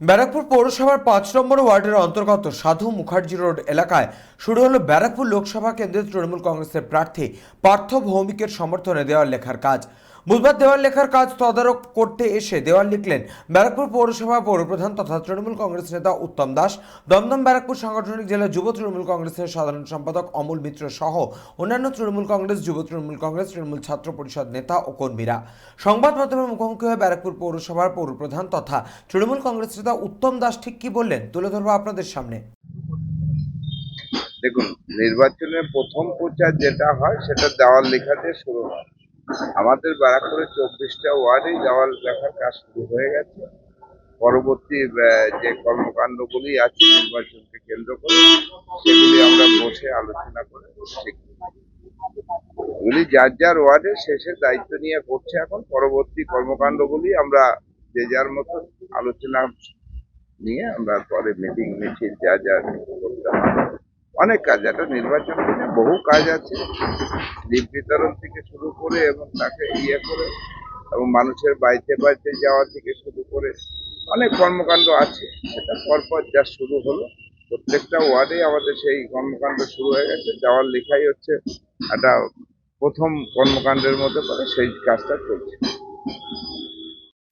ব্যারাকপুর পৌরসভার পাঁচ নম্বর ওয়ার্ডের অন্তর্গত সাধু মুখার্জি রোড এলাকায় শুরু হলো ব্যারাকপুর লোকসভা কেন্দ্রের তৃণমূল কংগ্রেসের প্রার্থী পার্থ ভৌমিকের সমর্থনে দেওয়ার লেখার কাজ। বুধবার দেওয়াল লেখার কাজ তদারক করতে এসে দেওয়াল লিখলেন ব্যারাকপুর পৌরসভা পৌরপ্রধান তথা তৃণমূল কংগ্রেস নেতা উত্তম দাস। দমদম ব্যারাকপুর সাংগঠনিক জেলা যুব তৃণমূল কংগ্রেসের সাধারণ সম্পাদক অমল মিত্র সহ অন্যান্য তৃণমূল কংগ্রেস, যুব তৃণমূল কংগ্রেস, তৃণমূল ছাত্র পরিষদ নেতা ও কর্মীরা। সংবাদ মাধ্যমের মুখোমুখি হয়ে ব্যারাকপুর পৌরসভার পৌরপ্রধান তথা তৃণমূল কংগ্রেস নেতা উত্তম দাস ঠিক কি বললেন? তুলে ধরবো আপনাদের সামনে। দেখুন, নির্বাচনের প্রথম প্রচার যেটা হয়, সেটা দেওয়াল লেখা দিয়ে শুরু হয়। আমাদের ব্যারাকপুরের চব্বিশটা ওয়ার্ডেই দেওয়াল লেখার কাজ শুরু হয়ে গেছে। পরবর্তী যে কর্মকাণ্ডগুলি আছে, নির্বাচনকে কেন্দ্র করে, সেগুলি আমরা বসে আলোচনা করে এগুলি যার যার ওয়ার্ডে শেষে দায়িত্ব নিয়ে করছে এখন। পরবর্তী কর্মকাণ্ডগুলি আমরা যে যার মতো আলোচনা নিয়ে আমরা পরে মিটিং মিছিল যা যা করতে অনেক কাজ একটা নির্বাচন নিয়ে বহু কাজ আছে। দ্বীপ বিতরণ থেকে শুরু করে এবং তাকে ইয়ে করে এবং মানুষের বাড়িতে বাড়িতে যাওয়া থেকে শুরু করে অনেক কর্মকাণ্ড আছে। সেটা পরপর যা শুরু হলো, প্রত্যেকটা ওয়ার্ডে আমাদের সেই কর্মকাণ্ড শুরু হয়ে গেছে। যাওয়ার লেখাই হচ্ছে একটা প্রথম কর্মকাণ্ডের মধ্যে পড়ে সেই কাজটা চলছে।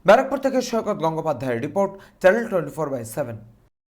ব্যারাকপুর থেকে সৈকত গঙ্গোপাধ্যায়ের report, channel twenty four by seven.